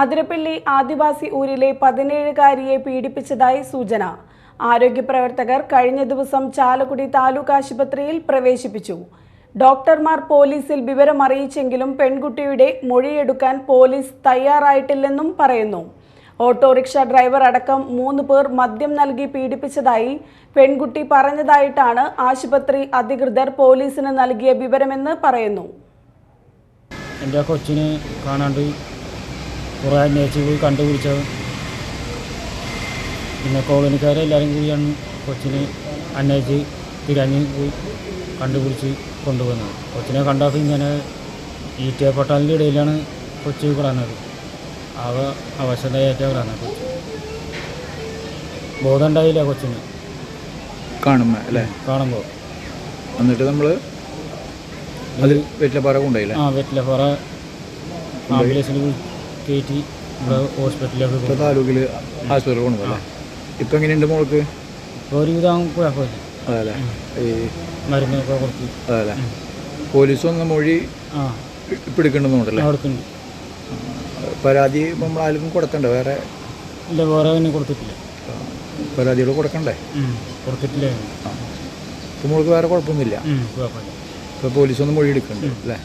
അതിരപ്പള്ളി ആദിവാസി ഊരിലെ പതിനേഴുകാരിയെ പീഡിപ്പിച്ചതായി സൂചന. ആരോഗ്യപ്രവർത്തകർ കഴിഞ്ഞ ദിവസം ചാലക്കുടി താലൂക്ക് ആശുപത്രിയിൽ പ്രവേശിപ്പിച്ചു. ഡോക്ടർമാർ പോലീസിൽ വിവരം അറിയിച്ചെങ്കിലും പെൺകുട്ടിയുടെ മൊഴിയെടുക്കാൻ പോലീസ് തയ്യാറായിട്ടില്ലെന്നും പറയുന്നു. ഓട്ടോറിക്ഷ ഡ്രൈവർ അടക്കം മൂന്ന് പേർ മദ്യം നൽകി പീഡിപ്പിച്ചതായി പെൺകുട്ടി പറഞ്ഞതായിട്ടാണ് ആശുപത്രി അധികൃതർ പോലീസിന് നൽകിയ വിവരമെന്ന് പറയുന്നു. എന്റെ കൊച്ചിനെ കാണാണ്ട് കുറേ അന്വേഷിച്ച് പോയി കണ്ടുപിടിച്ചത്. പിന്നെ കോളനിക്കാരെല്ലാവരും കൂടിയാണ് കൊച്ചിനെ അന്വേഷിച്ച് തിരഞ്ഞ് പോയി കണ്ടുപിടിച്ച് കൊണ്ടുവന്നത്. കൊച്ചിനെ കണ്ടാൽ ഇങ്ങനെ ഈറ്റപ്പട്ടാലിന്റെ ഇടയിലാണ് കൊച്ചി കിടന്നത് അവ അവശതയേറ്റ കിടന്നത് കൊച്ചു ബോധം ഉണ്ടായില്ല കൊച്ചിന്. കാണുമ്പോ അല്ലേ? കാണുമ്പോൾ എന്നിട്ട് നമ്മൾ അതിൽ വെറ്റിലപ്പാറ കൊണ്ടുപോയില്ലേ? ആ വെറ്റിലപ്പാറ ആംബുലൻസിൽ കയറ്റി ഇവിടെ ഹോസ്പിറ്റലിലേക്ക് ഇപ്പൊ കൊണ്ടുപോയി. താലൂക്കിൽ ആശുപത്രി കൊണ്ടുപോകും ഇപ്പം എങ്ങനെയുണ്ട് മോൾക്ക്? ഇപ്പോൾ ഒരുവിധം കുഴപ്പമില്ല. അതല്ലേ? ഈ മരുന്നൊക്കെ കൊടുത്ത്. അതല്ലേ? പോലീസ് വന്ന മൊഴി എടുക്കണമെന്നുണ്ടല്ലേ കൊടുക്കുന്നുണ്ട്. പരാതി ഇപ്പം നമ്മൾ ആർക്കും കൊടുക്കണ്ടേ? വേറെ ഇല്ല വേറെ തന്നെ കൊടുത്തിട്ടില്ല. പരാതികൾ കൊടുക്കണ്ടേ? കൊടുത്തിട്ടില്ല. ഇപ്പം മോൾക്ക് വേറെ കുഴപ്പമൊന്നുമില്ല. ഇപ്പോൾ ഇപ്പൊ പോലീസ് ഒന്ന് മൊഴി എടുക്കണ്ടേ? അല്ലേ?